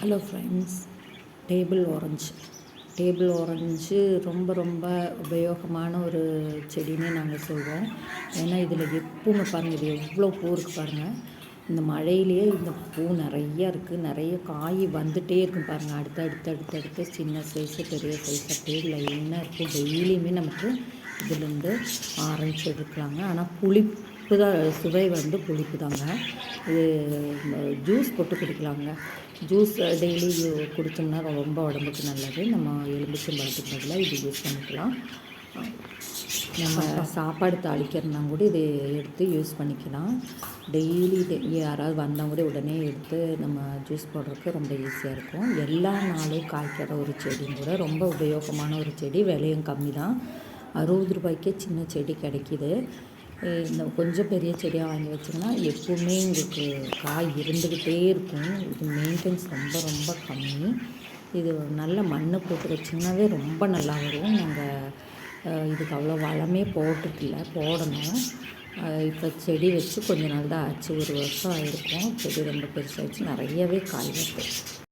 Hello friends table orange table orange ரொம்ப ரொம்ப உபயோகமான ஒரு செடின்னு நாங்கள் சொல்வோம். ஏன்னா இதில் எப்பவுமே பாருங்கள் இது எவ்வளோ பூ இருக்குது பாருங்கள் இந்த மழையிலேயே இந்த பூ நிறையா இருக்குது நிறைய காய் வந்துகிட்டே இருக்கும் பாருங்கள் அடுத்து அடுத்து அடுத்து அடுத்து சின்ன சைஸு பெரிய சைஸ் அப்படியே லைனாக இருக்கும் டெய்லியுமே நமக்கு இதுலேருந்து ஆரஞ்சு எடுக்கலாங்க. ஆனால் புளிப்பு தான் சுவை வந்து புளிப்பு தாங்க இது ஜூஸ் போட்டு குடிக்கலாங்க. ஜூஸ் டெய்லி குடித்தோம்னா ரொம்ப உடம்புக்கு நல்லது. நம்ம எலும்பிச்சம்பழத்துக்கு பதிலாக இது யூஸ் பண்ணிக்கலாம். நம்ம சாப்பாடு தாளிக்கிறதுனா கூட இது எடுத்து யூஸ் பண்ணிக்கலாம். டெய்லி யாராவது வந்தால் கூட உடனே எடுத்து நம்ம ஜூஸ் போடுறதுக்கு ரொம்ப ஈஸியாக இருக்கும். எல்லா நாளும் காய்க்கிற ஒரு செடியும் கூட ரொம்ப உபயோகமான ஒரு செடி விலையும் கம்மி தான் அறுபது ரூபாய்க்கே சின்ன செடி கிடைக்கிது. இந்த கொஞ்சம் பெரிய செடியாக வாங்கி வச்சிங்கன்னா எப்போவுமே உங்களுக்கு காய் இருந்துக்கிட்டே இருக்கும். இது மெயின்டெனன்ஸ் ரொம்ப ரொம்ப கம்மி. இது நல்ல மண் போட்டு வச்சிங்கனாவே ரொம்ப நல்லா வரும். நாங்கள் இதுக்கு அவ்வளோ வளமே போட்டுக்கல போடணும். இப்போ செடி வச்சு கொஞ்ச நாள் தான் ஆச்சு. ஒரு வருஷம் ஆகிருக்கும் செடி ரொம்ப பெருசாகிடுச்சு நிறையவே காய் வருது